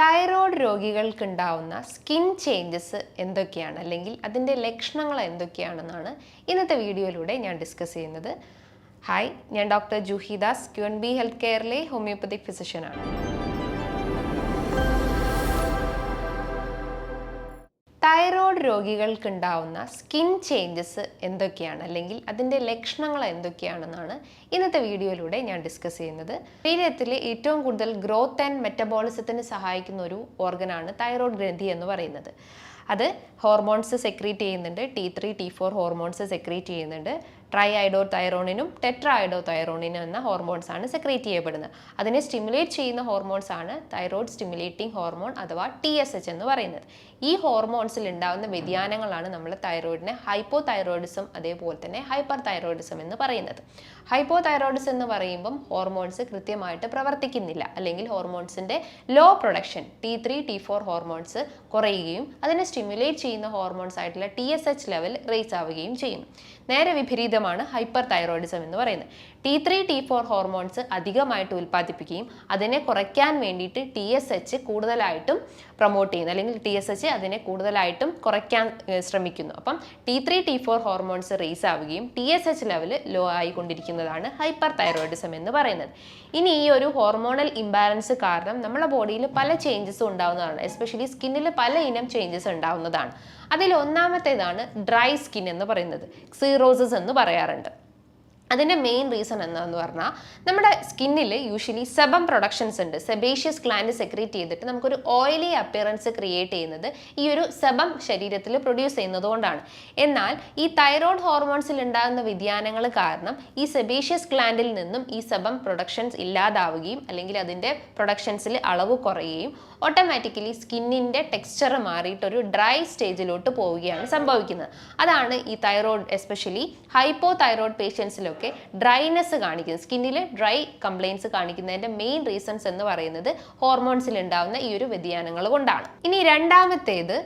Thyroid രോഗികൾക്കുണ്ടാവുന്ന skin changes എന്തൊക്കെയാണ്? അല്ലെങ്കിൽ അതിന്റെ ലക്ഷണങ്ങൾ എന്തൊക്കെയാണെന്നാണ് ഇന്നത്തെ വീഡിയോയിലൂടെ ഞാൻ ഡിസ്കസ് ചെയ്യുന്നത്. ഹായ് ഞാൻ doctor Juhidas Q N B health കെയറിലെ homoeopathic ഫിസിഷ്യനാണ്. തൈറോയ്ഡ് രോഗികൾക്കുണ്ടാവുന്ന സ്കിൻ ചേഞ്ചസ് എന്തൊക്കെയാണ്? അല്ലെങ്കിൽ അതിന്റെ ലക്ഷണങ്ങൾ എന്തൊക്കെയാണെന്നാണ് ഇന്നത്തെ വീഡിയോയിലൂടെ ഞാൻ ഡിസ്കസ് ചെയ്യുന്നത്. ശരീരത്തിൽ ഏറ്റവും കൂടുതൽ ഗ്രോത്ത് ആൻഡ് മെറ്റബോളിസത്തിന് സഹായിക്കുന്ന ഒരു ഓർഗനാണ് തൈറോയ്ഡ് ഗ്രന്ഥി എന്ന് പറയുന്നത്. അത് ഹോർമോൺസ് സെക്രീറ്റ് ചെയ്യുന്നുണ്ട്. T three T four hormones secrete ചെയ്യുന്നുണ്ട്. ട്രൈ ഐഡോ തൈറോണിനും ടെട്രാ ഐഡോ തൈറോണിനും എന്ന ഹോർമോൺസ് ആണ് സെക്രീറ്റ് ചെയ്യപ്പെടുന്നത്. അതിനെ സ്റ്റിമുലേറ്റ് ചെയ്യുന്ന ഹോർമോൺസ് ആണ് തൈറോയ്ഡ് സ്റ്റിമുലേറ്റിംഗ് ഹോർമോൺ അഥവാ ടി എസ് എച്ച് എന്ന് പറയുന്നത്. ഈ ഹോർമോൺസിൽ ഉണ്ടാകുന്ന വ്യതിയാനങ്ങളാണ് നമ്മൾ തൈറോയിഡിനെ ഹൈപ്പോ തൈറോയിഡിസം അതേപോലെ തന്നെ ഹൈപ്പർ തൈറോയിഡിസം എന്ന് പറയുന്നത്. ഹൈപ്പോ തൈറോയിഡിസം എന്ന് പറയുമ്പം ഹോർമോൺസ് കൃത്യമായിട്ട് പ്രവർത്തിക്കുന്നില്ല. അല്ലെങ്കിൽ ഹോർമോൺസിന്റെ low production T three T four hormones കുറയുകയും അതിനെ സ്റ്റിമുലേറ്റ് ചെയ്യുന്ന ഹോർമോൺസ് ആയിട്ടുള്ള T S H level raise ആവുകയും ചെയ്യും നേരെ വിപരീതമാണ് ഹൈപ്പർ തൈറോയിഡിസം എന്ന് പറയുന്നത്. T three T four hormones അധികമായിട്ട് ഉൽപ്പാദിപ്പിക്കുകയും അതിനെ കുറയ്ക്കാൻ വേണ്ടിയിട്ട് ടി എസ് എച്ച് കൂടുതലായിട്ടും പ്രൊമോട്ട് ചെയ്യുന്നു അല്ലെങ്കിൽ ടി എസ് എച്ച് അതിനെ കൂടുതലായിട്ടും കുറയ്ക്കാൻ ശ്രമിക്കുന്നു. അപ്പം T three T four hormones raise ആവുകയും T S H level low ആയിക്കൊണ്ടിരിക്കുന്നതാണ് hyperthyroidism എന്ന് പറയുന്നത്. ഇനി ഈ ഒരു ഹോർമോണൽ ഇംബാലൻസ് കാരണം നമ്മുടെ ബോഡിയിൽ പല ചേഞ്ചസും ഉണ്ടാവുന്നതാണ്. എസ്പെഷ്യലി സ്കിന്നിൽ പല ഇനം ചേഞ്ചസ് ഉണ്ടാവുന്നതാണ്. അതിൽ ഒന്നാമത്തേതാണ് ഡ്രൈ സ്കിൻ എന്ന് പറയുന്നത്. സീറോസസ് എന്ന് പറയാറുണ്ട്. അതിന്റെ മെയിൻ റീസൺ എന്താന്ന് പറഞ്ഞാൽ നമ്മുടെ സ്കിന്നിൽ യൂഷ്വലി സെബം പ്രൊഡക്ഷൻസ് ഉണ്ട്. സെബേഷ്യസ് ഗ്ലാൻഡ് സെക്രീറ്റ് ചെയ്തിട്ട് നമുക്കൊരു ഓയിലി അപ്പിയറൻസ് ക്രിയേറ്റ് ചെയ്യുന്നത് ഈ ഒരു സെബം ശരീരത്തിൽ പ്രൊഡ്യൂസ് ചെയ്യുന്നതുകൊണ്ടാണ് എന്നാൽ ഈ തൈറോയ്ഡ് ഹോർമോൺസിൽ ഉണ്ടാകുന്ന വ്യതിയാനങ്ങൾ കാരണം ഈ സെബേഷ്യസ് ഗ്ലാൻഡിൽ നിന്നും ഈ സെബം പ്രൊഡക്ഷൻസ് ഇല്ലാതാവുകയും അല്ലെങ്കിൽ അതിന്റെ പ്രൊഡക്ഷൻസിൽ അളവ് കുറയുകയും ഓട്ടോമാറ്റിക്കലി സ്കിന്നിന്റെ ടെക്സ്ചർ മാറിയിട്ട് ഒരു ഡ്രൈ സ്റ്റേജിലോട്ട് പോവുകയാണ് സംഭവിക്കുന്നത്. അതാണ് ഈ തൈറോയ്ഡ് എസ്പെഷ്യലി ഹൈപ്പോ തൈറോയ്ഡ് പേഷ്യൻസിലൊക്കെ ഡ്രൈനെസ് കാണിക്കുന്നത് സ്കിന്നിൽ ഡ്രൈ കംപ്ലയിൻസ് കാണിക്കുന്നതിന്റെ മെയിൻ റീസൺസ് എന്ന് പറയുന്നത് ഹോർമോൺസിൽ ഉണ്ടാവുന്ന ഈ ഒരു വ്യതിയാനങ്ങൾ കൊണ്ടാണ്. ഇനി രണ്ടാമത്തേത്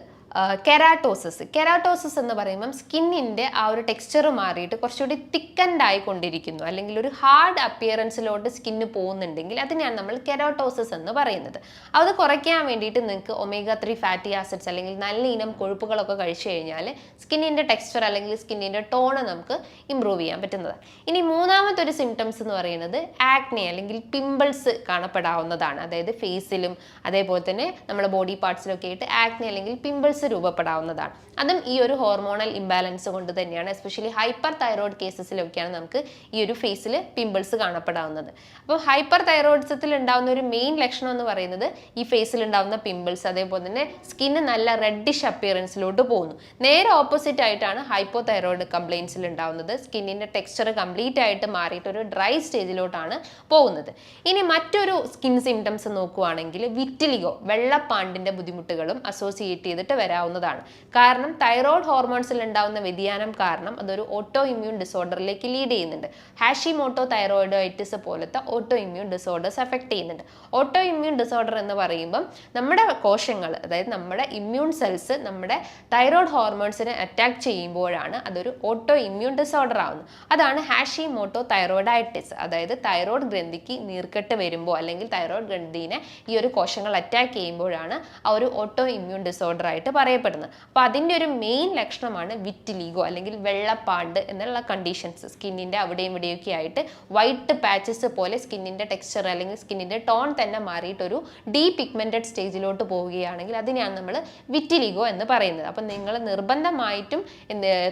കെരാട്ടോസിസ് കെരാട്ടോസസ് എന്ന് പറയുമ്പം സ്കിന്നിന്റെ ആ ഒരു ടെക്സ്ചർ മാറിയിട്ട് കുറച്ചുകൂടി തിക്കൻഡ് ആയിക്കൊണ്ടിരിക്കുന്നു. അല്ലെങ്കിൽ ഒരു ഹാർഡ് അപ്പിയറൻസിലോട്ട് സ്കിന്ന് പോകുന്നുണ്ടെങ്കിൽ അതിനെയാണ് നമ്മൾ കെരാട്ടോസസ് എന്ന് പറയുന്നത്. അത് കുറയ്ക്കാൻ വേണ്ടിയിട്ട് നിങ്ങൾക്ക് ഒമേഗ ത്രീ ഫാറ്റി ആസിഡ്സ് അല്ലെങ്കിൽ നല്ല ഇനം കൊഴുപ്പുകളൊക്കെ കഴിച്ചു കഴിഞ്ഞാൽ സ്കിന്നിന്റെ ടെക്സ്ചർ അല്ലെങ്കിൽ സ്കിന്നിന്റെ ടോണ് നമുക്ക് ഇമ്പ്രൂവ് ചെയ്യാൻ പറ്റുന്നത് ഇനി മൂന്നാമത്തെ ഒരു സിംറ്റംസ് എന്ന് പറയുന്നത് ആക്നെ അല്ലെങ്കിൽ പിമ്പിൾസ് കാണപ്പെടാവുന്നതാണ്. അതായത് ഫേസിലും അതേപോലെ തന്നെ നമ്മുടെ ബോഡി പാർട്സിലൊക്കെ ആയിട്ട് ആക്നെ അല്ലെങ്കിൽ പിമ്പിൾസ് രൂപപ്പെടാവുന്നതാണ്. അതും ഈ ഒരു ഹോർമോണൽ ഇംബാലൻസ് കൊണ്ട് തന്നെയാണ് എസ്പെഷ്യലി ഹൈപ്പർ തൈറോയ്ഡ് കേസസിലൊക്കെയാണ് നമുക്ക് ഈ ഒരു ഫേസിൽ പിമ്പിൾസ് കാണപ്പെടാവുന്നത്. അപ്പോൾ ഹൈപ്പർ തൈറോയിഡ്സത്തിൽ ഉണ്ടാവുന്ന ഒരു മെയിൻ ലക്ഷണം എന്ന് പറയുന്നത് ഈ ഫേസിൽ ഉണ്ടാകുന്ന പിമ്പിൾസ് അതേപോലെ തന്നെ സ്കിന്ന് നല്ല റെഡിഷ് അപ്പിയറൻസിലോട്ട് പോകുന്നു. നേരെ ഓപ്പോസിറ്റ് ആയിട്ടാണ് ഹൈപ്പോ തൈറോയിഡ് കംപ്ലയിൻസിൽ ഉണ്ടാവുന്നത്. സ്കിന്നിന്റെ ടെക്സ്ചർ കംപ്ലീറ്റ് ആയിട്ട് മാറിയിട്ട് ഒരു ഡ്രൈ സ്റ്റേജിലോട്ടാണ് പോകുന്നത്. ഇനി മറ്റൊരു സ്കിൻ സിംറ്റംസ് നോക്കുവാണെങ്കിൽ വിറ്റിലിഗോ വെള്ളപ്പാണ്ടിന്റെ ബുദ്ധിമുട്ടുകളും അസോസിയേറ്റ് ചെയ്തിട്ട് വരാവുന്നതാണ്. കാരണം തൈറോയ്ഡ് ഹോർമോൺസിൽ ഉണ്ടാവുന്ന വ്യതിയാനം കാരണം അതൊരു ഓട്ടോ ഇമ്മ്യൂൺ ഡിസോർഡറിലേക്ക് ലീഡ് ചെയ്യുന്നുണ്ട്. ഹാഷിമോട്ടോ തൈറോയിഡൈറ്റിസ് പോലത്തെ ഓട്ടോ ഇമ്മ്യൂൺ ഡിസോർഡേഴ്സ് എഫക്ട് ചെയ്യുന്നുണ്ട്. ഓട്ടോ ഇമ്മ്യൂൺ ഡിസോർഡർ എന്ന് പറയുമ്പം നമ്മുടെ കോശങ്ങൾ അതായത് നമ്മുടെ ഇമ്മ്യൂൺ സെൽസ് നമ്മുടെ തൈറോയ്ഡ് ഹോർമോൺസിനെ അറ്റാക്ക് ചെയ്യുമ്പോഴാണ് അതൊരു ഓട്ടോ ഇമ്മ്യൂൺ ഡിസോർഡർ ആവുന്നത്. അതാണ് ഹാഷിമോട്ടോ തൈറോയിഡൈറ്റിസ് അതായത് തൈറോയ്ഡ് ഗ്രന്ഥിക്ക് നീർക്കെട്ട് വരുമ്പോൾ അല്ലെങ്കിൽ തൈറോയ്ഡ് ഗ്രന്ഥിനെ ഈ ഒരു കോശങ്ങൾ അറ്റാക്ക് ചെയ്യുമ്പോഴാണ് ആ ഒരു ഓട്ടോ ഇമ്മ്യൂൺ ഡിസോർഡർ ആയിട്ട് പറയപ്പെടുന്നത്. അപ്പോൾ അതിന്റെ ഒരു മെയിൻ ലക്ഷണമാണ് വിറ്റിലീഗോ അല്ലെങ്കിൽ വെള്ളപ്പാണ്ട് എന്നുള്ള കണ്ടീഷൻസ് സ്കിന്നിന്റെ അവിടെയും ഇവിടെയൊക്കെ ആയിട്ട് വൈറ്റ് പാച്ചസ് പോലെ സ്കിന്നിന്റെ ടെക്സ്ചർ അല്ലെങ്കിൽ സ്കിന്നിന്റെ ടോൺ തന്നെ മാറിയിട്ട് ഒരു ഡീ പിഗ്മെന്റഡ് സ്റ്റേജിലോട്ട് പോവുകയാണെങ്കിൽ അതിനെയാണ് നമ്മൾ വിറ്റിലിഗോ എന്ന് പറയുന്നത്. അപ്പം നിങ്ങൾ നിർബന്ധമായിട്ടും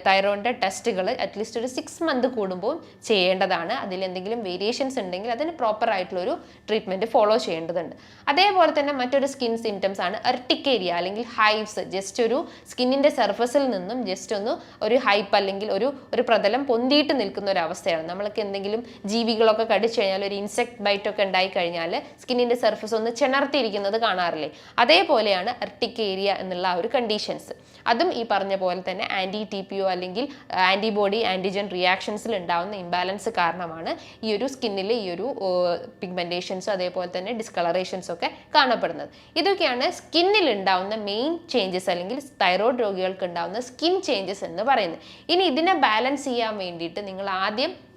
തൈറോയിഡിന്റെ ടെസ്റ്റുകൾ അറ്റ്ലീസ്റ്റ് ഒരു സിക്സ് മന്ത് കൂടുമ്പോൾ ചെയ്യേണ്ടതാണ്. അതിൽ എന്തെങ്കിലും വേരിയേഷൻസ് ഉണ്ടെങ്കിൽ അതിന് പ്രോപ്പർ ആയിട്ടുള്ളൊരു ട്രീറ്റ്മെന്റ് ഫോളോ ചെയ്യേണ്ടതുണ്ട്. അതേപോലെ തന്നെ മറ്റൊരു സ്കിൻ സിംറ്റംസ് ആണ് എർട്ടിക്കേരിയ അല്ലെങ്കിൽ ഹൈവ്സ് ജസ്റ്റ് ഒരു സ്കിന്നിന്റെ സർഫസിൽ നിന്നും ജസ്റ്റ് ഒന്ന് ഒരു ഹൈപ്പ് അല്ലെങ്കിൽ ഒരു ഒരു പ്രതലം പൊന്തിയിട്ട് നിൽക്കുന്ന ഒരു അവസ്ഥയാണ്. നമ്മൾക്ക് എന്തെങ്കിലും ജീവികളൊക്കെ കടിച്ചു കഴിഞ്ഞാൽ ഒരു ഇൻസെക്ട് ബൈറ്റ് ഒക്കെ ഉണ്ടായി കഴിഞ്ഞാൽ സ്കിന്നിന്റെ സർഫസ് ഒന്ന് ചിണർത്തിയിരിക്കുന്നത് കാണാറില്ലേ? അതേപോലെയാണ് അർട്ടിക് ഏരിയ എന്നുള്ള ആ ഒരു കണ്ടീഷൻസ് അതും ഈ പറഞ്ഞ പോലെ തന്നെ ആന്റി ടി പി ഒ അല്ലെങ്കിൽ ആന്റിബോഡി ആന്റിജൻ റിയാക്ഷൻസിൽ ഉണ്ടാകുന്ന ഇംബാലൻസ് കാരണമാണ് ഈ ഒരു സ്കിന്നിൽ ഈ ഒരു പിഗ്മെന്റേഷൻസും അതേപോലെ തന്നെ ഡിസ്കളറേഷൻസും ഒക്കെ കാണപ്പെടുന്നത്. ഇതൊക്കെയാണ് സ്കിന്നിൽ ഉണ്ടാകുന്ന മെയിൻ ചേഞ്ചസ് അല്ലെങ്കിൽ തൈറോയ്ഡ് രോഗികൾക്ക് ഉണ്ടാകുന്ന സ്കിൻ ചേഞ്ചസ് എന്ന് പറയുന്നത്. ഇനി ഇതിനെ ബാലൻസ് ചെയ്യാൻ വേണ്ടിയിട്ട് നിങ്ങൾ ആദ്യം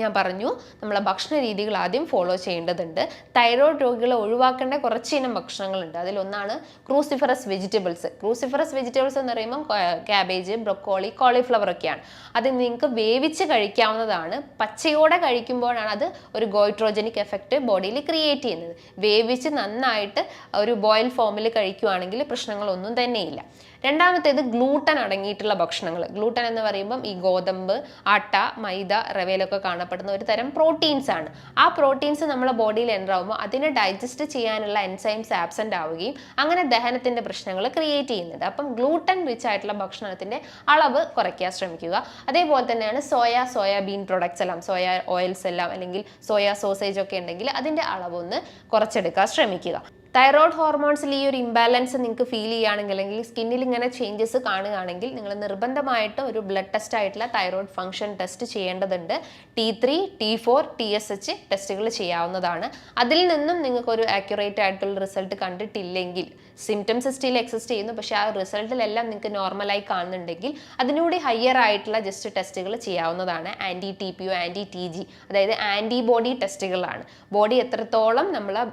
ഞാൻ പറഞ്ഞു നമ്മളെ ഭക്ഷണ രീതികൾ ആദ്യം ഫോളോ ചെയ്യേണ്ടതുണ്ട്. തൈറോയ്ഡ് രോഗികളെ ഒഴിവാക്കേണ്ട കുറച്ച് ഇനം ഭക്ഷണങ്ങളുണ്ട്. അതിലൊന്നാണ് ക്രൂസിഫറസ് വെജിറ്റബിൾസ് ക്രൂസിഫറസ് വെജിറ്റബിൾസ് എന്ന് പറയുമ്പോൾ ക്യാബേജ് ബ്രൊക്കോളി കോളിഫ്ലവർ ഒക്കെയാണ്. അത് നിങ്ങൾക്ക് വേവിച്ച് കഴിക്കാവുന്നതാണ്. പച്ചയോടെ കഴിക്കുമ്പോഴാണ് അത് ഒരു ഗോയിട്രോജനിക് എഫക്റ്റ് ബോഡിയിൽ ക്രിയേറ്റ് ചെയ്യുന്നത്. വേവിച്ച് നന്നായിട്ട് ഒരു ബോയിൽ ഫോമിൽ കഴിക്കുവാണെങ്കിൽ പ്രശ്നങ്ങളൊന്നും തന്നെയില്ല. രണ്ടാമത്തേത് ഗ്ലൂട്ടൻ അടങ്ങിയിട്ടുള്ള ഭക്ഷണങ്ങൾ. ഗ്ലൂട്ടൻ എന്ന് പറയുമ്പം ഈ ഗോതമ്പ് ആട്ട മൈദ റവയിലൊക്കെ കാണപ്പെടുന്ന ഒരു തരം പ്രോട്ടീൻസ് ആണ്. ആ പ്രോട്ടീൻസ് നമ്മുടെ ബോഡിയിൽ എന്റർ ആകുമ്പോൾ അതിനെ ഡൈജസ്റ്റ് ചെയ്യാനുള്ള എൻസൈംസ് ആബ്സെന്റ് ആവുകയും അങ്ങനെ ദഹനത്തിന്റെ പ്രശ്നങ്ങൾ ക്രിയേറ്റ് ചെയ്യുന്നുണ്ട്. അപ്പം ഗ്ലൂട്ടൻ റിച്ച് ആയിട്ടുള്ള ഭക്ഷണത്തിന്റെ അളവ് കുറയ്ക്കാൻ ശ്രമിക്കുക. അതേപോലെ തന്നെയാണ് സോയ സോയാബീൻ പ്രൊഡക്ട്സ് എല്ലാം സോയ ഓയിൽസ് എല്ലാം അല്ലെങ്കിൽ സോയ സോസേജ് ഒക്കെ ഉണ്ടെങ്കിൽ അതിന്റെ അളവൊന്ന് കുറച്ചെടുക്കാൻ ശ്രമിക്കുക. തൈറോയ്ഡ് ഹോർമോൺസിൽ ഈ ഒരു ഇംബാലൻസ് നിങ്ങൾക്ക് ഫീൽ ചെയ്യുകയാണെങ്കിൽ അല്ലെങ്കിൽ സ്കിന്നിൽ ഇങ്ങനെ ചേഞ്ചസ് കാണുകയാണെങ്കിൽ നിങ്ങൾ നിർബന്ധമായിട്ട് ഒരു ബ്ലഡ് ടെസ്റ്റ് ആയിട്ടുള്ള തൈറോയ്ഡ് ഫംഗ്ഷൻ ടെസ്റ്റ് ചെയ്യേണ്ടതുണ്ട്. T three T four T S H ടെസ്റ്റുകൾ ചെയ്യാവുന്നതാണ്. അതിൽ നിന്നും നിങ്ങൾക്ക് ഒരു ആക്യുറേറ്റ് ആയിട്ടുള്ള റിസൾട്ട് കണ്ടിട്ടില്ലെങ്കിൽ സിംറ്റംസ് സ്റ്റിൽ എക്സിസ്റ്റ് ചെയ്യുന്നു പക്ഷേ ആ റിസൾട്ടിലെല്ലാം നിങ്ങൾക്ക് നോർമലായി കാണുന്നുണ്ടെങ്കിൽ അതിനൂടെ ഹയർ ആയിട്ടുള്ള ജസ്റ്റ് ടെസ്റ്റുകൾ ചെയ്യാവുന്നതാണ്. Anti T P O anti T G അതായത് ആന്റിബോഡി ടെസ്റ്റുകളാണ് ബോഡി എത്രത്തോളം നമ്മളെ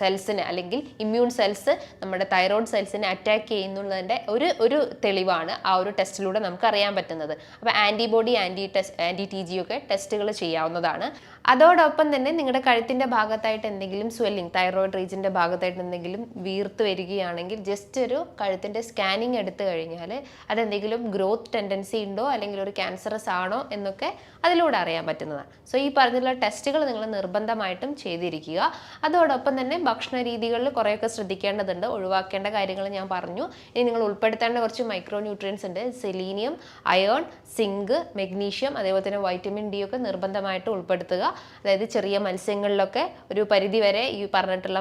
സെൽസിന് അല്ലെങ്കിൽ ഇമ്മ്യൂൺ സെൽസ് നമ്മുടെ തൈറോയ്ഡ് സെൽസിനെ അറ്റാക്ക് ചെയ്യുന്നുള്ളതിന്റെ ഒരു ഒരു തെളിവാണ് ആ ഒരു ടെസ്റ്റിലൂടെ നമുക്ക് അറിയാൻ പറ്റുന്നത്. അപ്പോൾ antibody anti test anti T G ഒക്കെ ടെസ്റ്റുകൾ ചെയ്യാവുന്നതാണ്. അതോടൊപ്പം തന്നെ നിങ്ങളുടെ കഴുത്തിന്റെ ഭാഗത്തായിട്ട് എന്തെങ്കിലും സ്വെല്ലിംഗ് തൈറോയിഡ് റീജിന്റെ ഭാഗത്തായിട്ട് എന്തെങ്കിലും വീർത്ത് വരികയാണെങ്കിൽ ജസ്റ്റ് ഒരു കഴുത്തിന്റെ സ്കാനിങ് എടുത്തു കഴിഞ്ഞാൽ അതെന്തെങ്കിലും ഗ്രോത്ത് ടെൻഡൻസി ഉണ്ടോ അല്ലെങ്കിൽ ഒരു ക്യാൻസറസ് ആണോ എന്നൊക്കെ അതിലൂടെ അറിയാൻ പറ്റുന്നതാണ് സോ ഈ പറഞ്ഞിട്ടുള്ള ടെസ്റ്റുകൾ നിങ്ങൾ നിർബന്ധമായിട്ടും ചെയ്തിരിക്കുക. അതോടൊപ്പം തന്നെ ഭക്ഷണ രീതികളിൽ കുറേയൊക്കെ ശ്രദ്ധിക്കേണ്ടതുണ്ട്. ഒഴിവാക്കേണ്ട കാര്യങ്ങൾ ഞാൻ പറഞ്ഞു. ഇനി നിങ്ങൾ ഉൾപ്പെടുത്തേണ്ട കുറച്ച് മൈക്രോ ന്യൂട്രിയൻസ് ഉണ്ട്. സെലീനിയം അയേൺ സിങ്ക് മെഗ്നീഷ്യം അതേപോലെ തന്നെ വൈറ്റമിൻ ഡി ഒക്കെ നിർബന്ധമായിട്ട് ഉൾപ്പെടുത്തുക. അതായത് ചെറിയ മത്സ്യങ്ങളിലൊക്കെ ഒരു പരിധി വരെ ഈ പറഞ്ഞിട്ടുള്ള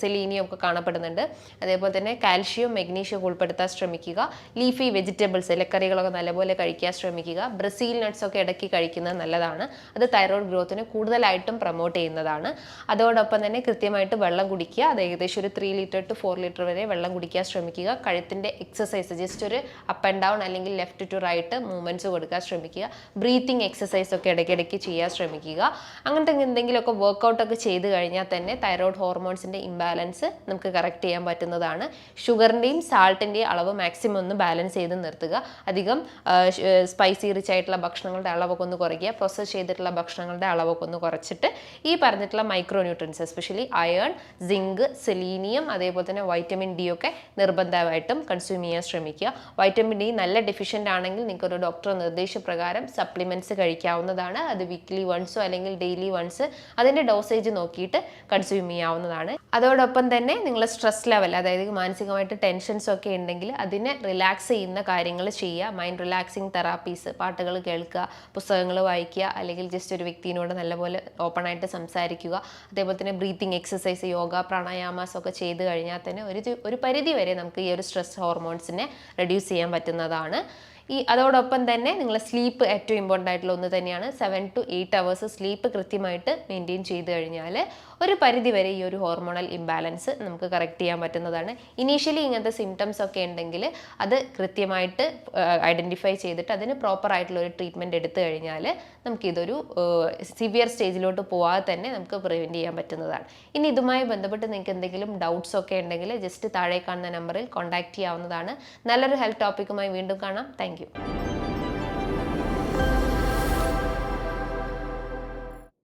സെലീനിയം ഒക്കെ കാണപ്പെടുന്നുണ്ട്. അതേപോലെ തന്നെ കാൽഷ്യം മെഗ്നീഷ്യം ഒക്കെ ഉൾപ്പെടുത്താൻ ശ്രമിക്കുക. ലീഫി വെജിറ്റബിൾസ് ഇലക്കറികളൊക്കെ നല്ലപോലെ കഴിക്കാൻ ശ്രമിക്കുക. ബ്രസീൽ നട്ട്സ് ഒക്കെ ഇടയ്ക്ക് കഴിക്കുന്നത് നല്ലതാണ്. അത് തൈറോയ്ഡ് ഗ്രോത്തിന് കൂടുതലായിട്ടും പ്രൊമോട്ട് ചെയ്യുന്നതാണ്. അതോടൊപ്പം തന്നെ കൃത്യമായിട്ട് വെള്ളം കുടിക്കുക. അത് ഏകദേശം ഒരു three litre to four litre വരെ വെള്ളം കുടിക്കാൻ ശ്രമിക്കുക. കഴുത്തിന്റെ എക്സസൈസ് ജസ്റ്റ് ഒരു അപ്പ് ആൻഡ് ഡൗൺ അല്ലെങ്കിൽ ലെഫ്റ്റ് ടു റൈറ്റ് മൂവ്മെന്റ്സ് കൊടുക്കാൻ ശ്രമിക്കുക. ബ്രീത്തിങ് എക്സസൈസ് ഒക്കെ ഇടയ്ക്കിടയ്ക്ക് ചെയ്യാൻ ശ്രമിക്കുക. അങ്ങനത്തെ എന്തെങ്കിലുമൊക്കെ വർക്കൗട്ടൊക്കെ ചെയ്ത് കഴിഞ്ഞാൽ തന്നെ തൈറോയ്ഡ് ഹോർമോൺസിന്റെ ഇംബാലൻസ് നമുക്ക് കറക്റ്റ് ചെയ്യാൻ പറ്റുന്നതാണ്. ഷുഗറിന്റെയും സാൾട്ടിന്റെയും അളവ് മാക്സിമം ഒന്ന് ബാലൻസ് ചെയ്ത് നിർത്തുക. അധികം സ്പൈസി റിച്ച് ആയിട്ടുള്ള ഭക്ഷണങ്ങളുടെ അളവൊക്കെ ഒന്ന് കുറയ്ക്കുക. പ്രോസസ്സ് ചെയ്തിട്ടുള്ള ഭക്ഷണങ്ങളുടെ അളവൊക്കെ ഒന്ന് കുറച്ചിട്ട് ഈ പറഞ്ഞിട്ടുള്ള micronutrients especially iron zinc selenium അതേപോലെ തന്നെ വൈറ്റമിൻ ഡി ഒക്കെ നിർബന്ധമായിട്ടും കൺസ്യൂം ചെയ്യാൻ ശ്രമിക്കുക. വൈറ്റമിൻ ഡി നല്ല ഡെഫിഷ്യന്റ് ആണെങ്കിൽ നിങ്ങൾക്കൊരു ഡോക്ടർ നിർദ്ദേശപ്രകാരം സപ്ലിമെന്റ്സ് കഴിക്കാവുന്നതാണ്. അത് വീക്ക്ലി വൺസോ അല്ലെങ്കിൽ ഡെയിലി വൺസ് അതിന്റെ ഡോസേജ് നോക്കിയിട്ട് കൺസ്യൂം ചെയ്യാവുന്നതാണ്. അതോടൊപ്പം തന്നെ നിങ്ങൾ സ്ട്രെസ് ലെവൽ അതായത് മാനസികമായിട്ട് ടെൻഷൻസ് ഒക്കെ ഉണ്ടെങ്കിൽ അതിനെ റിലാക്സ് ചെയ്യുന്ന കാര്യങ്ങൾ ചെയ്യുക. മൈൻഡ് റിലാക്സിങ് തെറാപ്പീസ് പാട്ടുകൾ കേൾക്കുക പുസ്തകങ്ങൾ വായിക്കുക അല്ലെങ്കിൽ ജസ്റ്റ് ഒരു വ്യക്തിയോട് നല്ലപോലെ ഓപ്പണായിട്ട് സംസാരിക്കുക. അതേപോലെ തന്നെ ബ്രീത്തിങ് എക്സസൈസ് യോഗ പ്രാണായാമാസ് ഒക്കെ ചെയ്ത് കഴിഞ്ഞാൽ തന്നെ ഒരു ഒരു പരിധി വരെ നമുക്ക് ഈ ഒരു സ്ട്രെസ് ഹോർമോൺസിനെ റെഡ്യൂസ് ചെയ്യാൻ പറ്റുന്നതാണ്. ഈ അതോടൊപ്പം തന്നെ നിങ്ങൾ സ്ലീപ്പ് ഏറ്റവും ഇമ്പോർട്ടന്റ് ആയിട്ടുള്ള ഒന്ന് തന്നെയാണ്. Seven to eight hours sleep കൃത്യമായിട്ട് മെയിന്റെയിൻ ചെയ്ത് കഴിഞ്ഞാൽ ഒരു പരിധിവരെ ഈ ഒരു ഹോർമോണൽ ഇംബാലൻസ് നമുക്ക് കറക്റ്റ് ചെയ്യാൻ പറ്റുന്നതാണ്. ഇനീഷ്യലി ഇങ്ങനത്തെ സിംറ്റംസ് ഒക്കെ ഉണ്ടെങ്കിൽ അത് കൃത്യമായിട്ട് ഐഡന്റിഫൈ ചെയ്തിട്ട് അതിന് പ്രോപ്പർ ആയിട്ടുള്ള ഒരു ട്രീറ്റ്മെന്റ് എടുത്തു കഴിഞ്ഞാൽ നമുക്കിതൊരു സിവിയർ സ്റ്റേജിലോട്ട് പോവാതെ തന്നെ നമുക്ക് പ്രിവെന്റ് ചെയ്യാൻ പറ്റുന്നതാണ്. ഇനി ഇതുമായി ബന്ധപ്പെട്ട് നിങ്ങൾക്ക് എന്തെങ്കിലും ഡൗട്ട്സ് ഒക്കെ ഉണ്ടെങ്കിൽ ജസ്റ്റ് താഴെ കാണുന്ന നമ്പറിൽ കോൺടാക്റ്റ് ചെയ്യാവുന്നതാണ്. നല്ലൊരു ഹെൽത്ത് ടോപ്പിക്കുമായി വീണ്ടും കാണാം. താങ്ക്